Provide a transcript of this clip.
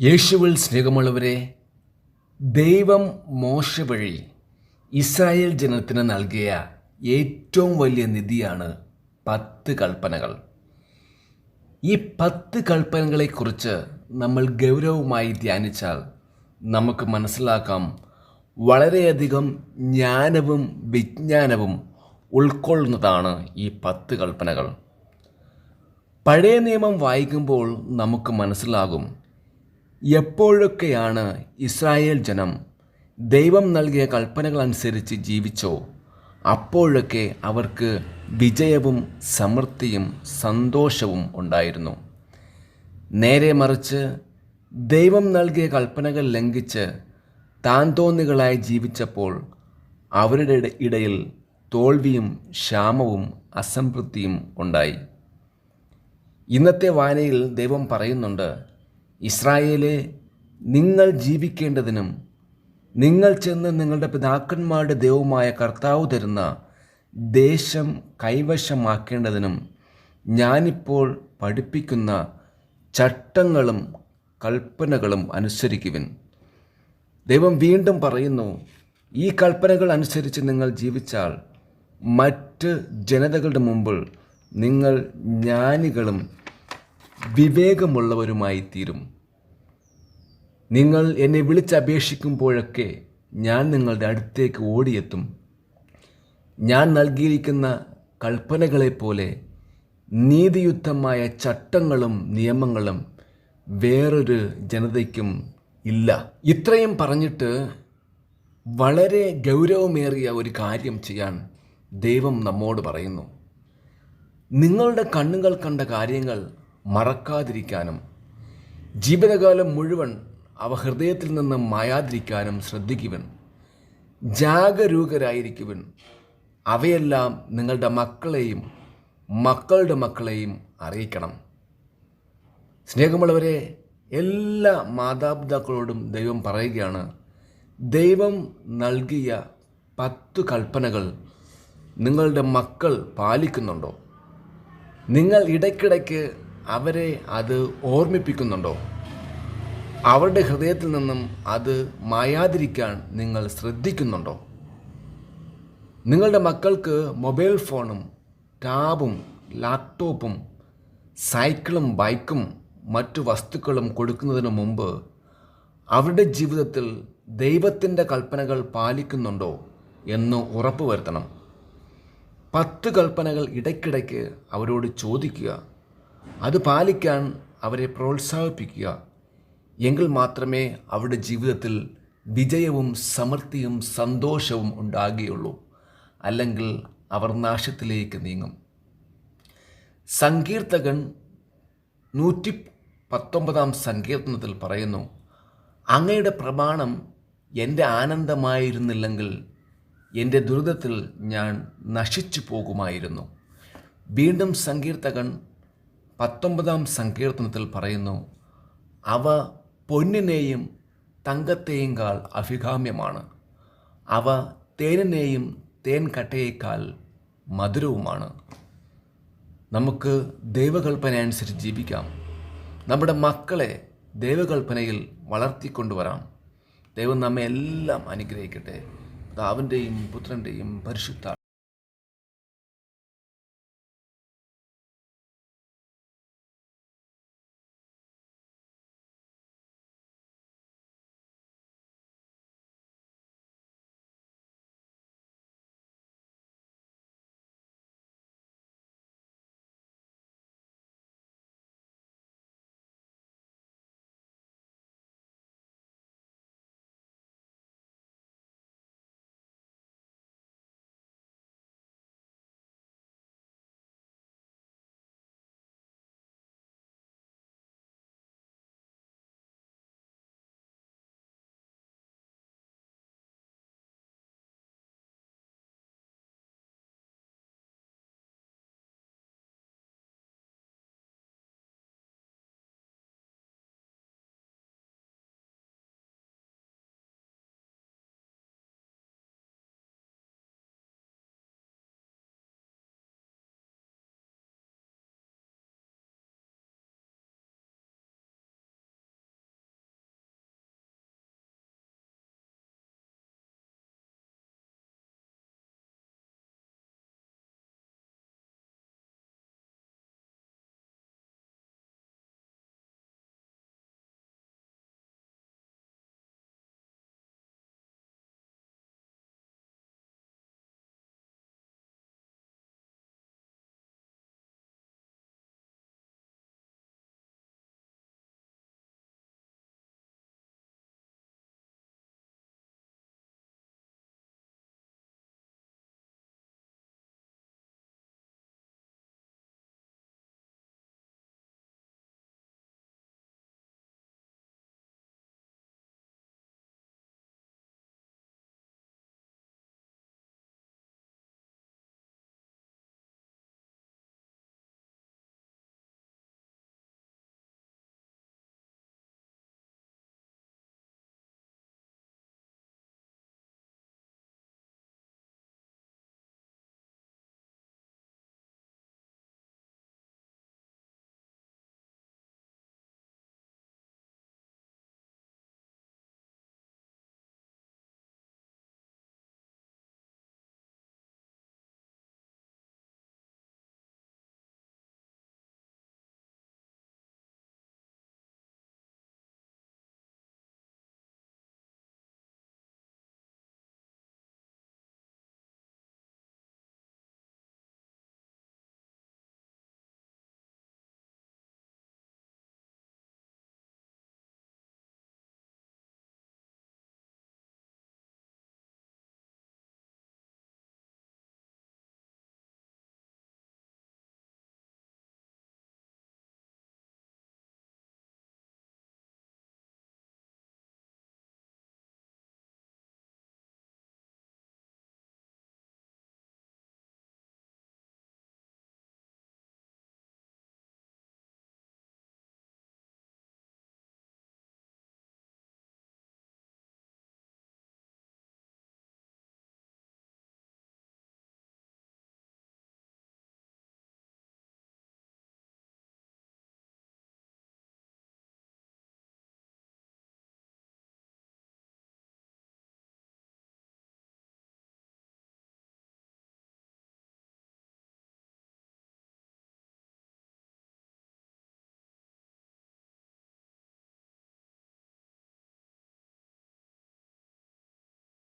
യേശുവിൽ സ്നേഹമുള്ളവരെ ദൈവം മോശ വഴി ഇസ്രായേൽ ജനത്തിന് നൽകിയ ഏറ്റവും വലിയ നിധിയാണ് പത്ത് കൽപ്പനകൾ. ഈ പത്ത് കൽപ്പനകളെക്കുറിച്ച് നമ്മൾ ഗൗരവമായി ധ്യാനിച്ചാൽ നമുക്ക് മനസ്സിലാക്കാം വളരെയധികം ജ്ഞാനവും വിജ്ഞാനവും ഉൾക്കൊള്ളുന്നതാണ് ഈ പത്ത് കൽപ്പനകൾ. പഴയ നിയമം വായിക്കുമ്പോൾ നമുക്ക് മനസ്സിലാകും എപ്പോഴൊക്കെയാണ് ഇസ്രായേൽ ജനം ദൈവം നൽകിയ കൽപ്പനകൾ അനുസരിച്ച് ജീവിച്ചോ അപ്പോഴൊക്കെ അവർക്ക് വിജയവും സമൃദ്ധിയും സന്തോഷവും ഉണ്ടായിരുന്നു. നേരെ മറിച്ച് ദൈവം നൽകിയ കൽപ്പനകൾ ലംഘിച്ച് താൻ തോന്നികളായി ജീവിച്ചപ്പോൾ അവരുടെ ഇടയിൽ തോൽവിയും ക്ഷാമവും അസംതൃപ്തിയും ഉണ്ടായി. ഇന്നത്തെ വായനയിൽ ദൈവം പറയുന്നുണ്ട് ഇസ്രായേലെ നിങ്ങൾ ജീവിക്കേണ്ടതിനും നിങ്ങൾ ചെന്ന് നിങ്ങളുടെ പിതാക്കന്മാരുടെ ദൈവമായ കർത്താവ് തരുന്ന ദേശം കൈവശമാക്കേണ്ടതിനും ഞാനിപ്പോൾ പഠിപ്പിക്കുന്ന ചട്ടങ്ങളും കൽപ്പനകളും അനുസരിക്കുവിൻ. ദൈവം വീണ്ടും പറയുന്നു ഈ കൽപ്പനകൾ അനുസരിച്ച് നിങ്ങൾ ജീവിച്ചാൽ മറ്റ് ജനതകളുടെ മുമ്പിൽ നിങ്ങൾ ജ്ഞാനികളും വിവേകമുള്ളവരുമായി തീരും നിങ്ങൾ എന്നെ വിളിച്ചപേക്ഷിക്കുമ്പോഴൊക്കെ ഞാൻ നിങ്ങളുടെ അടുത്തേക്ക് ഓടിയെത്തും. ഞാൻ നൽകിയിരിക്കുന്ന കൽപ്പനകളെപ്പോലെ നീതിയുദ്ധമായ ചട്ടങ്ങളും നിയമങ്ങളും വേറൊരു ജനതയ്ക്കും ഇല്ല. ഇത്രയും പറഞ്ഞിട്ട് വളരെ ഗൗരവമേറിയ ഒരു കാര്യം ചെയ്യാൻ ദൈവം നമ്മോട് പറയുന്നു. നിങ്ങളുടെ കണ്ണുകൾ കണ്ട കാര്യങ്ങൾ മറക്കാതിരിക്കാനും ജീവിതകാലം മുഴുവൻ അവ ഹൃദയത്തിൽ നിന്ന് മായാതിരിക്കാനും ശ്രദ്ധിക്കുവൻ. ജാഗരൂകരായിരിക്കുവൻ. അവയെല്ലാം നിങ്ങളുടെ മക്കളെയും മക്കളുടെ മക്കളെയും അറിയിക്കണം. സ്നേഹമുള്ളവരെ എല്ലാ മാതാപിതാക്കളോടും ദൈവം പറയുകയാണ് ദൈവം നൽകിയ പത്തു കൽപ്പനകൾ നിങ്ങളുടെ മക്കൾ പാലിക്കുന്നുണ്ടോ? നിങ്ങൾ ഇടയ്ക്കിടയ്ക്ക് അവരെ അത് ഓർമ്മിപ്പിക്കുന്നുണ്ടോ? അവരുടെ ഹൃദയത്തിൽ നിന്നും അത് മായാതിരിക്കാൻ നിങ്ങൾ ശ്രദ്ധിക്കുന്നുണ്ടോ? നിങ്ങളുടെ മക്കൾക്ക് മൊബൈൽ ഫോണും ടാബും ലാപ്ടോപ്പും സൈക്കിളും ബൈക്കും മറ്റു വസ്തുക്കളും കൊടുക്കുന്നതിന് മുമ്പ് അവരുടെ ജീവിതത്തിൽ ദൈവത്തിന്റെ കൽപ്പനകൾ പാലിക്കുന്നുണ്ടോ എന്ന് ഉറപ്പുവരുത്തണം പത്ത് കൽപ്പനകൾ ഇടയ്ക്കിടയ്ക്ക് അവരോട് ചോദിക്കുക. അത് പാലിക്കാൻ അവരെ പ്രോത്സാഹിപ്പിക്കുക. എങ്കിൽ മാത്രമേ അവരുടെ ജീവിതത്തിൽ വിജയവും സമൃദ്ധിയും സന്തോഷവും ഉണ്ടാകുകയുള്ളൂ. അല്ലെങ്കിൽ അവർ നാശത്തിലേക്ക് നീങ്ങും. സങ്കീർത്തകൻ നൂറ്റി പത്തൊമ്പതാം സങ്കീർത്തനത്തിൽ പറയുന്നു അങ്ങയുടെ പ്രമാണം എന്റെ ആനന്ദമായിരുന്നില്ലെങ്കിൽ എന്റെ ദുരിതത്തിൽ ഞാൻ നശിച്ചു പോകുമായിരുന്നു. വീണ്ടും സങ്കീർത്തകൻ പത്തൊമ്പതാം സങ്കീർത്തനത്തിൽ പറയുന്നു അവ പൊന്നിനെയും തങ്കത്തെയും കാൾ അഭികാമ്യമാണ്. അവ തേനിനെയും തേൻകട്ടയേക്കാൾ മധുരവുമാണ്. നമുക്ക് ദൈവകൽപ്പന അനുസരിച്ച് ജീവിക്കാം. നമ്മുടെ മക്കളെ ദൈവകൽപ്പനയിൽ വളർത്തിക്കൊണ്ടുവരാം ദൈവം നമ്മെ എല്ലാം അനുഗ്രഹിക്കട്ടെ. പിതാവിന്റെയും പുത്രന്റെയും പരിശുദ്ധ